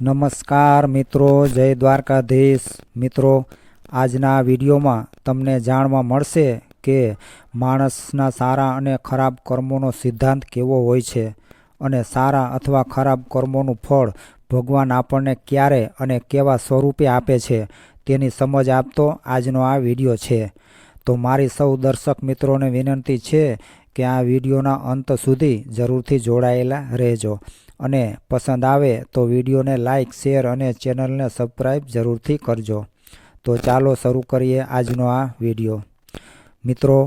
નમસ્કાર મિત્રો, જય દ્વારકાધીશ. મિત્રો, આજના વિડીયોમાં તમને જાણવા મળશે કે માણસના સારા અને ખરાબ કર્મોનો સિદ્ધાંત કેવો હોય છે અને સારા અથવા ખરાબ કર્મોનું ફળ ભગવાન આપણને ક્યારે અને કેવા સ્વરૂપે આપે છે તેની સમજ આપતો આજનો આ વીડિયો છે. તો મારી સૌ દર્શક મિત્રોને વિનંતી છે કે આ વિડીયોના અંત સુધી જરૂરથી જોડાયેલા રહેજો. અને પસંદ આવે તો વિડીયોને લાઇક શેર અને ચેનલને સબસ્ક્રાઈબ જરૂરથી કરજો. તો ચાલો શરૂ કરીએ આજનો આ વીડિયો. મિત્રો,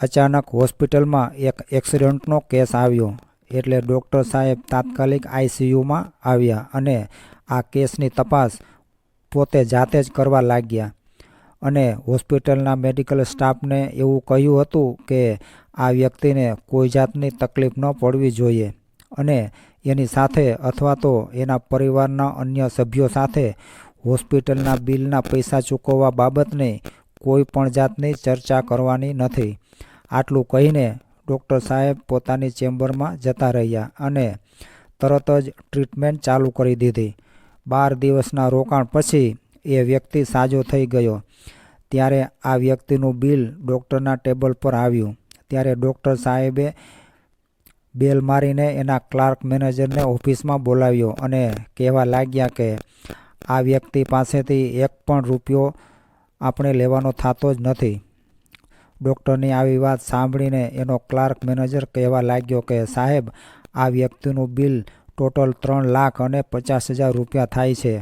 અચાનક હોસ્પિટલમાં એક એક્સિડન્ટનો કેસ આવ્યો એટલે ડૉક્ટર સાહેબ તાત્કાલિક આઈસીયુમાં આવ્યા અને આ કેસની તપાસ પોતે જાતે જ કરવા લાગ્યા. અને હોસ્પિટલના મેડિકલ સ્ટાફને એવું કહ્યું હતું કે આ વ્યક્તિને કોઈ જાતની તકલીફ ન પડવી જોઈએ અને એની સાથે અથવા તો એના પરિવારના અન્ય સભ્યો સાથે હોસ્પિટલના બિલના પૈસા ચૂકવવા બાબતની કોઈ પણ જાતની ચર્ચા કરવાની નથી. આટલું કહીને ડૉક્ટર સાહેબ પોતાની ચેમ્બરમાં જતા રહ્યા અને તરત જ ટ્રીટમેન્ટ ચાલુ કરી દીધી. બાર દિવસના રોકાણ પછી એ વ્યક્તિ સાજો થઈ ગયો. ત્યારે આ વ્યક્તિનું બિલ ડૉક્ટરના ટેબલ પર આવ્યું. ત્યારે ડૉક્ટર સાહેબે બેલ મારીને એના ક્લાર્ક મેનેજરને ઓફિસમાં બોલાવ્યો અને કહેવા લાગ્યા કે આ વ્યક્તિ પાસેથી એક પણ રૂપિયો આપણે લેવાનો થતો જ નથી. ડૉક્ટરની આવી વાત સાંભળીને એનો ક્લાર્ક મેનેજર કહેવા લાગ્યો કે, સાહેબ, આ વ્યક્તિનું બિલ ટોટલ ત્રણ લાખ અને પચાસ હજાર રૂપિયા થાય છે.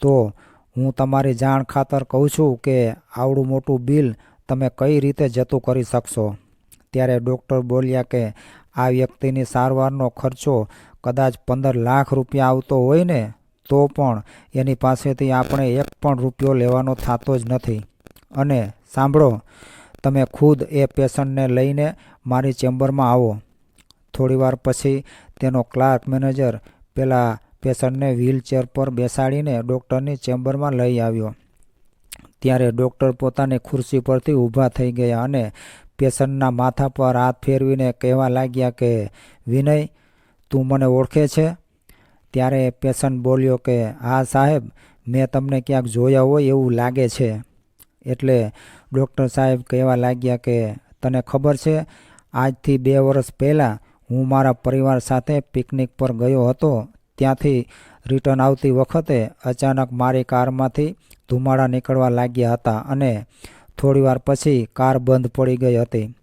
તો હું તમારી જાણ ખાતર કહું છું કે આવડું મોટું બિલ તમે કઈ રીતે જતું કરી શકશો? ત્યારે ડૉક્ટર બોલ્યા કે આ વ્યક્તિની સારવારનો ખર્ચો કદાચ પંદર લાખ રૂપિયા આવતો હોય ને, તો પણ એની પાસેથી આપણે એક પણ રૂપિયો લેવાનો થતો જ નથી. અને સાંભળો, તમે ખુદ એ પેશન્ટને લઈને મારી ચેમ્બરમાં આવો. થોડીવાર પછી તેનો ક્લાર્ક મેનેજર પેલા પેશન્ટને વ્હીલચેર પર બેસાડીને ડૉક્ટરની ચેમ્બરમાં લઈ આવ્યો. ત્યારે ડૉક્ટર પોતાની ખુરશી પરથી ઊભા થઈ ગયા અને પેશન્ટના માથા પર હાથ ફેરવીને કહેવા લાગ્યા કે, વિનય, તું મને ઓળખે છે? ત્યારે પેશન્ટ બોલ્યો કે, હા સાહેબ, મેં તમને ક્યાંક જોયા હોય એવું લાગે છે. એટલે ડૉક્ટર સાહેબ કહેવા લાગ્યા કે, તને ખબર છે, આજથી બે વર્ષ પહેલાં હું મારા પરિવાર સાથે પિકનિક પર ગયો હતો. ત્યાંથી રિટર્ન આવતી વખતે અચાનક મારી કારમાંથી ધુમાડા નીકળવા લાગ્યા હતા અને થોડીવાર પછી કાર બંધ પડી ગઈ હતી.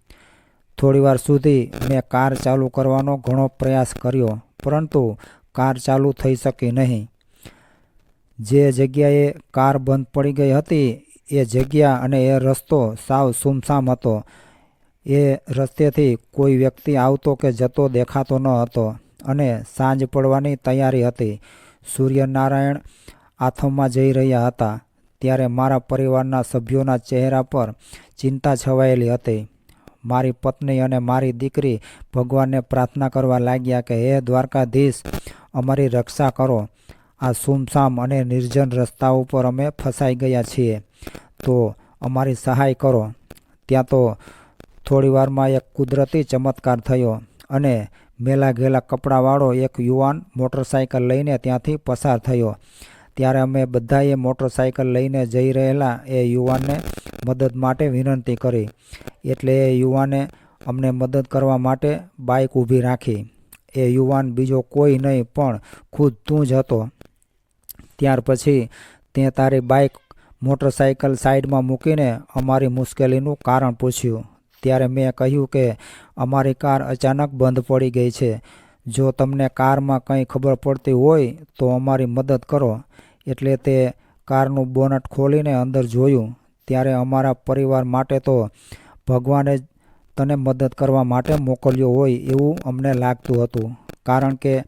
થોડીવાર સુધી મેં કાર ચાલુ કરવાનો ઘણો પ્રયાસ કર્યો, પરંતુ કાર ચાલુ થઈ શકી નહીં. જે જગ્યાએ કાર બંધ પડી ગઈ હતી, એ જગ્યા અને એ રસ્તો સાવ સુમસામ હતો. એ રસ્તેથી કોઈ વ્યક્તિ આવતો કે જતો દેખાતો ન હતો અને સાંજ પડવાની તૈયારી હતી. સૂર્યનારાયણ આથમમાં જઈ રહ્યા હતા. ત્યારે મારા પરિવારના સભ્યોના ચહેરા પર ચિંતા છવાયેલી હતી. મારી પત્ની અને મારી દીકરી ભગવાનને પ્રાર્થના કરવા લાગ્યા કે, હે દ્વારકાધીશ, અમારી રક્ષા કરો. આ સુમસામ અને નિર્જન રસ્તા ઉપર અમે ફસાઈ ગયા છીએ. તો અમારી સહાય કરો. ત્યાં તો થોડીવારમાં એક કુદરતી ચમત્કાર થયો અને મેલા ઘેલા કપડાવાળો એક યુવાન મોટરસાયકલ લઈને ત્યાંથી પસાર થયો. ત્યારે અમે બધાએ મોટરસાયકલ લઈને જઈ રહેલા એ યુવાનને મદદ માટે વિનંતી કરી. એટલે એ યુવાને અમને મદદ કરવા માટે બાઇક ઊભી રાખી. એ યુવાન બીજો કોઈ નહીં, પણ ખુદ તું જ હતો. ત્યાર પછી તે તારી બાઇક મોટરસાયકલ સાઈડમાં મૂકીને અમારી મુશ્કેલીનું કારણ પૂછ્યું. ત્યારે મેં કહ્યું કે અમારી કાર અચાનક બંધ પડી ગઈ છે. જો તમને કારમાં કંઈ ખબર પડતી હોય, તો અમારી મદદ કરો. એટલે તે કારનું બોનટ ખોલીને અંદર જોયું. ત્યારે અમારા પરિવાર માટે તો ભગવાને તને મદદ કરવા માટે મોકલ્યો હોય એવું અમને લાગતું હતું. કારણ કે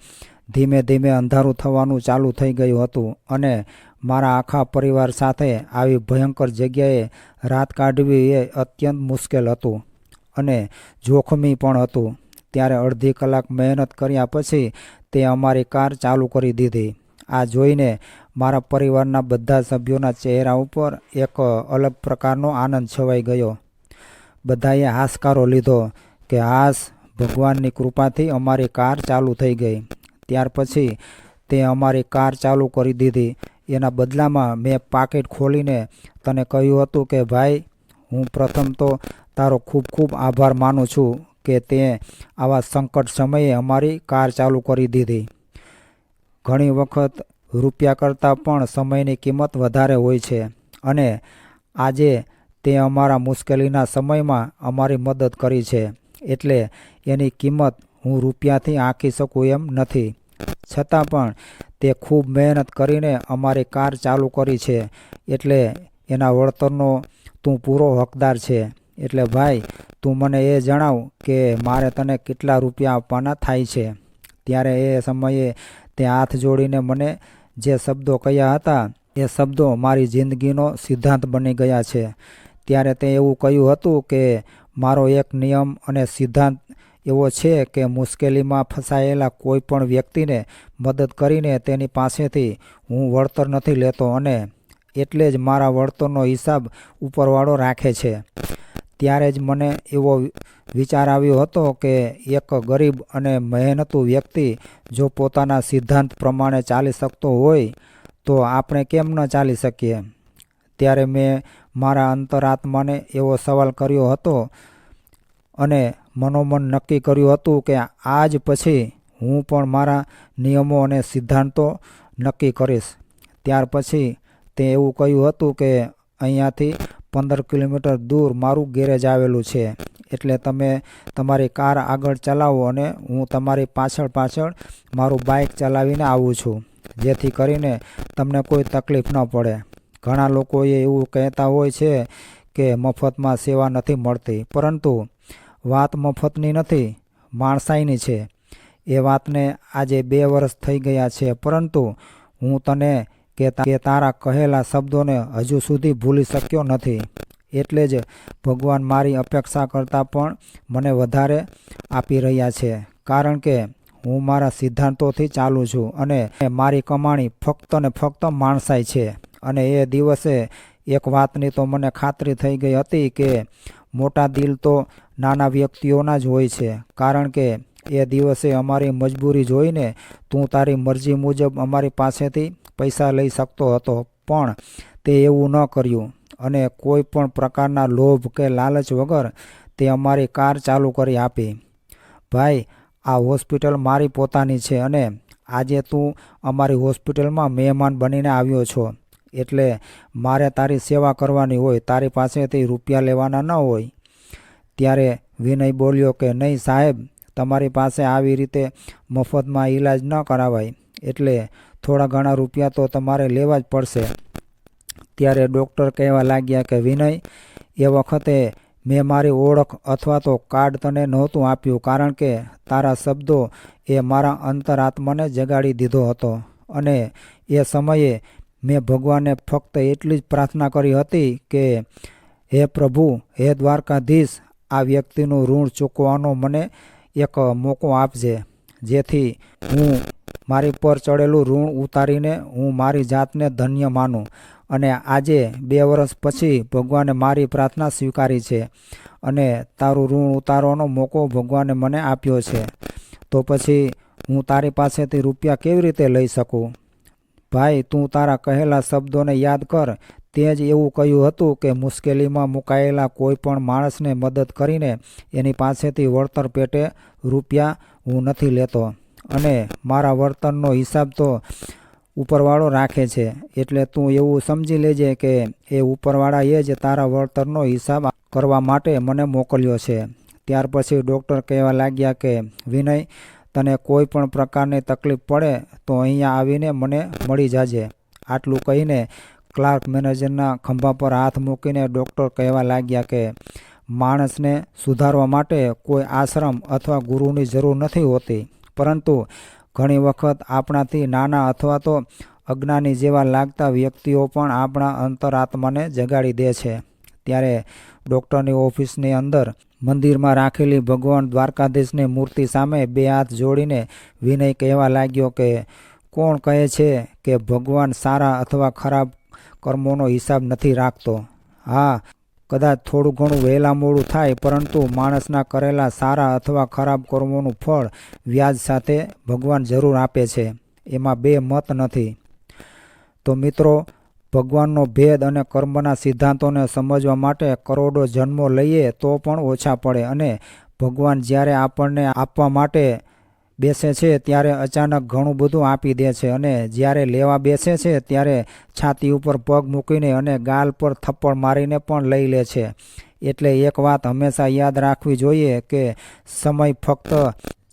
ધીમે ધીમે અંધારું થવાનું ચાલુ થઈ ગયું હતું અને મારા આખા પરિવાર સાથે આવી ભયંકર જગ્યાએ રાત કાઢવી એ અત્યંત મુશ્કેલ હતું અને જોખમી પણ હતું. ત્યારે અડધી કલાક મહેનત કર્યા પછી તે અમારી કાર ચાલુ કરી દીધી. આ જોઈને મારા પરિવારના બધા સભ્યોના ચહેરા ઉપર એક અલગ પ્રકારનો આનંદ છવાઈ ગયો. બધાએ હાશકારો લીધો કે હાશ, ભગવાનની કૃપાથી અમારી કાર ચાલુ થઈ ગઈ. ત્યાર પછી તે અમારી કાર ચાલુ કરી દીધી. એના બદલામાં મેં પાકીટ ખોલીને તને કહ્યું હતું કે, ભાઈ, હું પ્રથમ તો તારો ખૂબ ખૂબ આભાર માનું છું. કે તે આવા સંકટ સમયે અમારી કાર ચાલુ કરી દીધી. ઘણી વખત રૂપિયા કરતાં પણ સમયની કિંમત વધારે હોય છે અને આજે તે અમારા મુશ્કેલીના સમયમાં અમારી મદદ કરી છે એટલે એની કિંમત હું રૂપિયાથી આંકી શકું એમ નથી. છતાં પણ તે ખૂબ મહેનત કરીને અમારી કાર ચાલુ કરી છે એટલે એના વળતરનો તું પૂરો હકદાર છે. એટલે ભાઈ તું મને એ જણાવ કે મારે તને કેટલા રૂપિયા આપવાના થાય છે. ત્યારે એ સમયે તે હાથ જોડીને મને જે શબ્દો કહ્યા હતા, એ શબ્દો મારી જિંદગીનો સિદ્ધાંત બની ગયા છે. ત્યારે તે એવું કહ્યું હતું કે, મારો એક નિયમ અને સિદ્ધાંત એવો છે કે મુશ્કેલીમાં ફસાયેલા કોઈ પણ વ્યક્તિને મદદ કરીને તેની પાસેથી હું વળતર નથી લેતો અને એટલે જ મારા વળતરનો હિસાબ ઉપરવાળો રાખે છે. ત્યારે જ મને એવો વિચાર આવ્યો હતો કે એક ગરીબ અને મહેનતુ વ્યક્તિ જો પોતાના સિદ્ધાંત પ્રમાણે ચાલી શકતો હોય, તો આપણે કેમ ન ચાલી શકીએ? ત્યારે મેં મારા અંતરાત્માને એવો સવાલ કર્યો હતો અને મનોમન નક્કી કર્યું હતું કે આજ પછી હું પણ મારા નિયમો અને સિદ્ધાંતો નક્કી કરીશ. ત્યાર પછી તે એવું કહ્યું હતું કે અહીંયાથી પંદર કિલોમીટર દૂર મારું ગેરેજ આવેલું છે. એટલે તમે તમારી કાર આગળ ચલાવો અને હું તમારી પાછળ પાછળ મારું બાઇક ચલાવીને આવું છું. જેથી કરીને તમને કોઈ તકલીફ ન પડે. ઘણા લોકોએ એવું કહેતા હોય છે કે મફતમાં સેવા નથી મળતી. પરંતુ વાત મફતની નથી, માણસાઈની છે. એ વાતને આજે બે વર્ષ થઈ ગયા છે. પરંતુ હું તને કે તારા કહેલા શબ્દોને હજુ સુધી ભૂલી શક્યો નથી. એટલે જ ભગવાન મારી અપેક્ષા કરતાં પણ મને વધારે આપી રહ્યા છે. કારણ કે હું મારા સિદ્ધાંતોથી ચાલું છું અને મારી કમાણી ફક્ત ને ફક્ત માણસાય છે. અને એ દિવસે એક વાતની તો મને ખાતરી થઈ ગઈ હતી કે મોટા દિલ તો નાના વ્યક્તિઓના જ હોય છે. કારણ કે એ દિવસે અમારી મજબૂરી જોઈને તું તારી મરજી મુજબ અમારી પાસેથી પૈસા લઈ શકતો હતો, પણ તે એવું ન કર્યું. અને કોઈ પણ પ્રકારના લોભ કે લાલચ વગર તે અમારી કાર ચાલુ કરી આપી. ભાઈ, આ હોસ્પિટલ મારી પોતાની છે અને આજે તું અમારી હોસ્પિટલમાં મહેમાન બનીને આવ્યો છો. એટલે મારે તારી સેવા કરવાની હોય, તારી પાસેથી રૂપિયા લેવાના ન હોય. ત્યારે વિનય બોલ્યો કે, નહીં સાહેબ, તમારી પાસે આવી રીતે મફતમાં ઈલાજ ન કરાવાય. એટલે થોડા ઘણા રૂપિયા તો તમારે લેવા જ પડશે. ત્યારે ડૉક્ટર કહેવા લાગ્યા કે, વિનય, એ વખતે મેં મારી ઓળખ અથવા તો કાર્ડ તને નહોતું આપ્યું, કારણ કે તારા શબ્દો એ મારા અંતરાત્માને જગાડી દીધો હતો અને એ સમયે મેં ભગવાનને ફક્ત એટલી જ પ્રાર્થના કરી હતી કે, હે પ્રભુ, હે દ્વારકાધીશ, આ વ્યક્તિનું ઋણ ચૂકવવાનો મને એક મોકો આપજે, જેથી હું મારી પર ચડેલું ઋણ ઉતારીને હું મારી જાતને ધન્ય માનું અને આજે બે વર્ષ પછી ભગવાને મારી પ્રાર્થના સ્વીકારી છે અને તારું ઋણ ઉતારવાનો મોકો ભગવાને મને આપ્યો છે. તો પછી હું તારી પાસેથી રૂપિયા કેવી રીતે લઈ શકું? ભાઈ, તું તારા કહેલા શબ્દોને યાદ કર. તે જ એવું કહ્યું હતું કે મુશ્કેલીમાં મુકાયેલા કોઈ પણ માણસને મદદ કરીને એની પાસેથી વળતર પેટે રૂપિયા હું નથી લેતો. અને મારા વર્તનનો હિસાબ તો ઉપરવાળો રાખે છે. એટલે તું એવું સમજી લેજે કે એ ઉપરવાળાએ જ તારા વળતરનો હિસાબ કરવા માટે મને મોકલ્યો છે. ત્યાર પછી ડૉક્ટર કહેવા લાગ્યા કે, વિનય, તને કોઈ પણ પ્રકારની તકલીફ પડે તો અહીંયા આવીને મને મળી જાજે. આટલું કહીને ક્લાર્ક મેનેજરના ખંભા પર હાથ મૂકીને ડૉક્ટર કહેવા લાગ્યા કે, માણસને સુધારવા માટે કોઈ આશ્રમ અથવા ગુરુની જરૂર નથી હોતી. પરંતુ ઘણી વખત આપણાથી નાના અથવા તો અજ્ઞાની જેવા લાગતા વ્યક્તિઓ પણ આપણા અંતરાત્માને જગાડી દે છે. ત્યારે ડૉક્ટરની ઓફિસની અંદર મંદિરમાં રાખેલી ભગવાન દ્વારકાધીશની મૂર્તિ સામે બે હાથ જોડીને વિનય કહેવા લાગ્યો કે, કોણ કહે છે કે ભગવાન સારા અથવા ખરાબ કર્મોનો હિસાબ નથી રાખતો? હા કદાચ થોડું ઘણું વહેલા મોડું થાય, પરંતુ માણસના કરેલા સારા અથવા ખરાબ કર્મોનું ફળ વ્યાજ સાથે ભગવાન જરૂર આપે છે. એમાં બે મત નથી. તો મિત્રો, ભગવાનનો ભેદ અને કર્મના સિદ્ધાંતોને સમજવા માટે કરોડો જન્મો લઈએ તો પણ ઓછા પડે અને ભગવાન જ્યારે આપણને આપવા માટે બેસે છે ત્યારે અચાનક ઘણું બધું આપી દે છે અને જ્યારે લેવા બેસે છે ત્યારે છાતી ઉપર પગ મૂકીને અને ગાલ પર થપ્પડ મારીને પણ લઈ લે છે. એટલે એક વાત હંમેશા યાદ રાખવી જોઈએ કે સમય ફક્ત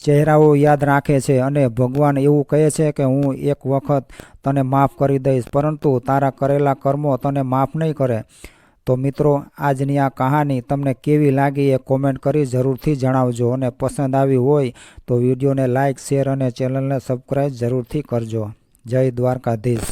ચહેરાઓ યાદ રાખે છે અને ભગવાન એવું કહે છે કે હું એક વખત તને માફ કરી દઈશ, પરંતુ તારા કરેલા કર્મો તને માફ નહીં કરે. તો મિત્રો, આજની આ કહાની તમને કેવી લાગી એ કોમેન્ટ કરી જરૂરથી જણાવજો અને પસંદ આવી હોય તો વિડીયોને લાઇક શેર અને ચેનલને સબસ્ક્રાઈબ જરૂરથી કરજો. જય દ્વારકાધીશ.